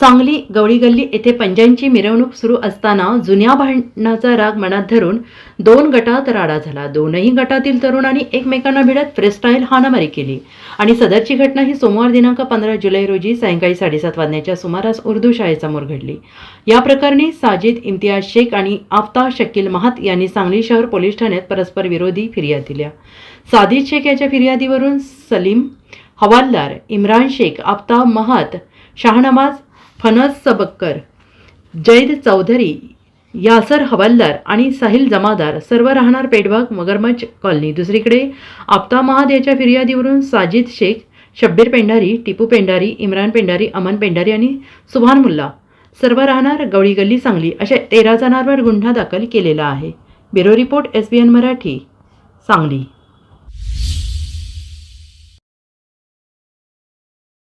सांगली गवळी गल्ली येथे पंजांची मिरवणूक सुरू असताना जुन्या भांडणाचा राग मनात धरून दोन गटात राडा झाला. दोनही गटातील तरुणांनी एकमेकांना भिडत फ्रीस्टाईल हाणामारी केली. आणि सदरची घटना ही सोमवार दिनांक पंधरा जुलै रोजी सायंकाळी साडेसात वाजण्याच्या सुमारास उर्दू शाळेसमोर घडली. या प्रकरणी साजिद इम्तियाज शेख आणि आफ्ता शकील महात यांनी सांगली शहर पोलीस ठाण्यात परस्पर विरोधी फिर्याद दिल्या. साजिद शेख याच्या फिर्यादीवरून सलीम हवालदार इम्रान शेख आफ्ताब महात शाहनवाज फनस सबक्कर जैद चौधरी यासर हवालदार आणि साहिल जमादार सर्व राहणार पेडबाग मगरमच कॉलनी. दुसरीकडे आप्ता महाद याच्या फिर्यादीवरून साजिद शेख शब्बीर पेंढारी टिपू पेंढारी इम्रान पेंढारी अमन पेंढारी आणि सुभान मुल्ला सर्व राहणार गवळी गल्ली सांगली अशा तेरा जणांवर गुन्हा दाखल केलेला आहे. Bureau report S B N Marathi Sangli.